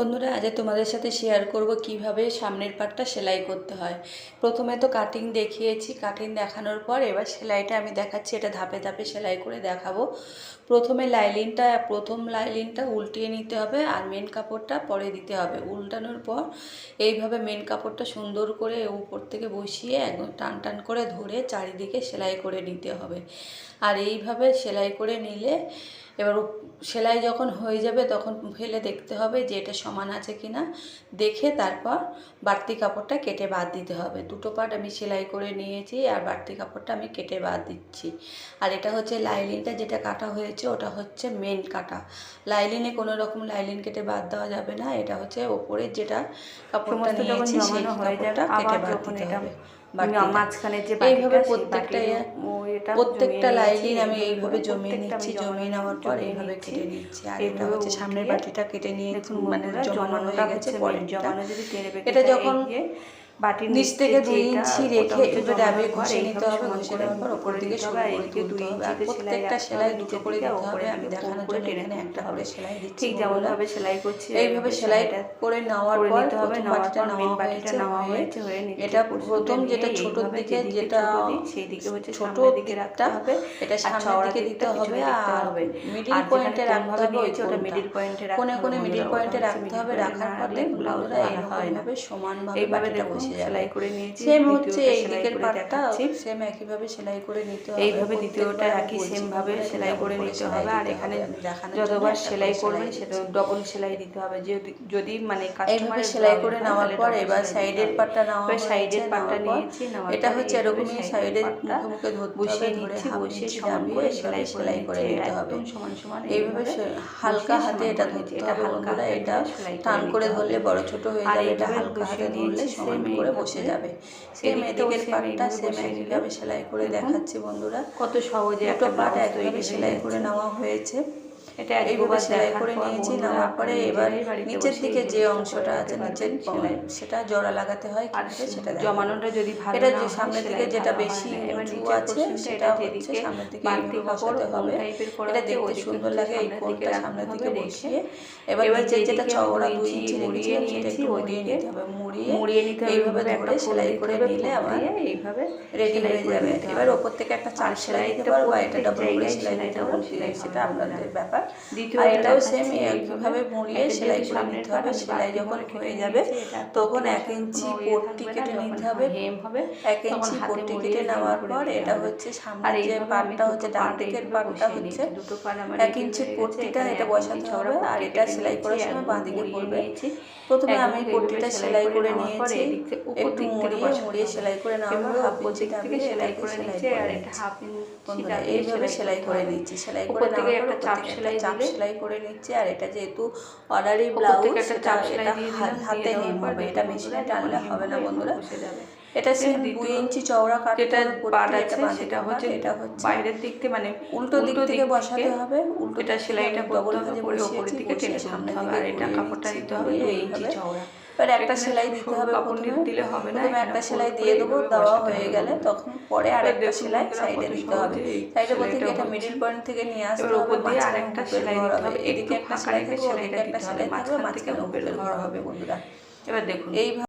বন্ধুরা, আজ তোমাদের সাথে শেয়ার করব কীভাবে সামনের পাটটা সেলাই করতে হয়। প্রথমে তো কাটিং দেখিয়েছি। কাটিং দেখানোর পর এবার সেলাইটা আমি দেখাচ্ছি। এটা ধাপে ধাপে সেলাই করে দেখাবো। প্রথমে লাইলিনটা, প্রথম লাইলিনটা উল্টিয়ে নিতে হবে আর মেন কাপড়টা পরে দিতে হবে। উল্টানোর পর এইভাবে মেন কাপড়টা সুন্দর করে উপর থেকে বসিয়ে একদম টান টান করে ধরে চারিদিকে সেলাই করে নিতে হবে। আর এইভাবে সেলাই করে নিলে এবার সেলাই যখন হয়ে যাবে তখন ফেলে দেখতে হবে যে এটা সমান আছে কি না। দেখে তারপর বাড়তি কাপড়টা কেটে বাদ দিতে হবে। দুটো পার্ট আমি সেলাই করে নিয়েছি আর বাড়তি কাপড়টা আমি কেটে বাদ দিচ্ছি। আর এটা হচ্ছে লাইলিনটা যেটা কাটা হয়েছে ওটা হচ্ছে মেন কাটা। লাইলিনে কোনো রকম লাইলিন কেটে বাদ দেওয়া যাবে না। এটা হচ্ছে ওপরের যেটা কাপড়টা নিয়েছি সেই কাপড়টা কেটে বাদ দিতে হবে। মাঝখানে যে এইভাবে প্রত্যেকটা এটা প্রত্যেকটা লাইন আমি এইভাবে জমিয়ে নিচ্ছি জমিয়ে নেওয়ার পর এইভাবে কেটে নিচ্ছি। আর এটা হচ্ছে সামনের বাটিটা কেটে নিয়ে মানে জমানো হয়ে জমানোটা গেছে হচ্ছে জমানো যদি এটা যখন বাটির নিচ থেকে দুই ইঞ্চি রেখে পর ঘষে নিতে হবে ঘষে নেওয়ার পর ওপর দিকে করে তুলতে হবে আর প্রত্যেকটা সেলাই দুটো করে দিতে হবে। আমি দেখানোর জন্য এখানে একটা হবে। সেলাই দিচ্ছি ঠিক যেমন ভাবে সেলাই করছি এইভাবে সেলাই করে নেওয়ার পর নিতে হবে বাটিটা নেওয়া বাটিটা হয়েছে নেওয়া হয়ে হয়েছে হয়ে নিচে এটা প্রথম যেটা ছোট দিকে যেটা সেই দিকে হচ্ছে ছোট দিকে রাখতে হবে। এটা সামনের দিকে দিতে হবে আর হবে। মিডিল পয়েন্টে রাখতে হবে নিয়েছি ওটা মিডিল পয়েন্টে রাখতে হবে কোণে মিডিল পয়েন্টে রাখতে হবে রাখার পর দেখুন হয় এইরকমভাবে সমানভাবে এইভাবে বাটিটা বসে সেলাই করে নিয়েছি সেম হচ্ছে এই দিকের করে পাটটা সেম একইভাবে সেলাই করে নিতে হবে এইভাবে দ্বিতীয়টা একই সেম ভাবে সেলাই করে নিতে হবে আর এখানে যতবার সেলাই করে করবেন সেটা ডবল সেলাই দিতে হবে যদি যদি মানে এইভাবে কাস্টমারের সেলাই করে নেওয়ার পর এবার সাইডের। পাটটা নেওয়া সাইডের পাটটা নেওয়ার নিয়েছি এটা হচ্ছে এরকমই সাইডের মুখে মুখে বসিয়ে ধরে নিচ্ছি বসিয়ে সমান করে সেলাই সেলাই করে নিতে হবে। সমান সমান এইভাবে হালকা হাতে এটা ধরতে হবে বন্ধুরা এটা টান করে ধরলে বড় ছোট হয়ে যাবে এটা হালকা হাতে ধরলে সমান করে বসে যাবে। সেম মেডিকেল পাটটা সেম একইভাবে সেলাই করে। দেখাচ্ছি বন্ধুরা। কত সহজে একটা একভাবে হয়ে সেলাই করে নেওয়া হয়েছে। এটা এক এইভাবে সেলাই করে নিয়েছি পরে এবার নিচের দিকে যে অংশটা আছে নিচের সেটা জোড়া লাগাতে হয় সেটা। জমানোটা যদি ভালো এটা যে সামনের দিকে যেটা বেশি না। উঁচু আছে সেটা হচ্ছে সামনের দিকে এইভাবে বসাতে হবে। এটা দেখতে সুন্দর লাগে এই সামনের দিকে কোণটা সামনের দিকে বসিয়ে। এবার নিচে যেটা চওড়া দুই ইঞ্চি মুড়িয়ে রেখেছিলাম সেটা নিয়েছি, একটু মুড়িয়ে নিতে হবে। মুড়িয়ে মুড়িয়ে নিতে হবে এইভাবে ধরে সেলাই করে নিলে দিয়ে এইভাবে রেডি হয়ে যাবে এবার ওপর থেকে একটা চার সেলাই দিতে সেলাইটা পারো বা এটা ডাবল করে সেলাই দিতে সেলাই সেটা আপনাদের ব্যাপার আর এটাও সেম একইভাবে মুড়িয়ে এটা সেলাই করে নিতে হবে সেলাই যখন হয়ে যাবে তখন এক ইঞ্চি পট্টি কেটে নিতে হবে এক ইঞ্চি পট্টি কেটে নেওয়ার পর এটা হচ্ছে আর যে পাটটা হচ্ছে ডান দিকের পাটটা হচ্ছে নিয়েছি। দুটো পাট আমার এক ইঞ্চি পট্টিটা এটা বসাতে হবে আর এটা সেলাই করার সময় বাঁ দিকে পড়বে প্রথমে আমি পট্টিটা সেলাই করে নিয়েছি একটু মুড়িয়ে মুড়িয়ে সেলাই করে হাফ সেলাই সেলাই করে নিচ্ছি। এইভাবে সেলাই করে। নিচ্ছি সেলাই করে নেওয়ার পর চাপ সেলাই করে নিচ্ছি আর এটা যেহেতু অর্ডারি ব্লাউজ এটা হাত- হেম হবে এটা মেশিনে টানলে হবে না বন্ধুরা। এটা সেম দুই ইঞ্চি চওড়া কাটতে যেটা পাট আছে সেটা হচ্ছে এটা হচ্ছে বাইরের দিক থেকে মানে উল্টো দিক থেকে বসাতে হবে উল্টো এটা সেলাইটা হবে ভাঁজে করে বসিয়েছি, দিকে টেনে সামনে হবে আর এটা কাপড়টা দিতে হবে দুই ইঞ্চি চওড়া। এবার একটা সেলাই দিতে হবে প্রথমে। দিলে হবে না, একটা সেলাই দিয়ে দেবো দেওয়া হয়ে গেলে তখন পরে আর একটা সেলাই সাইডে দিতে হবে। সাইডে বলতে এটা মিডিল পয়েন্ট থেকে নিয়ে আসতে ওপর হবে দিয়ে আর আরেকটা সেলাই দিতে হবে এদিকে একটা সেলাই থাকবে একটা দিতে হবে, সেলাই থাকবে মাঝখান হুকের ঘর হবে বন্ধুরা। এবার দেখুন। এইভাবে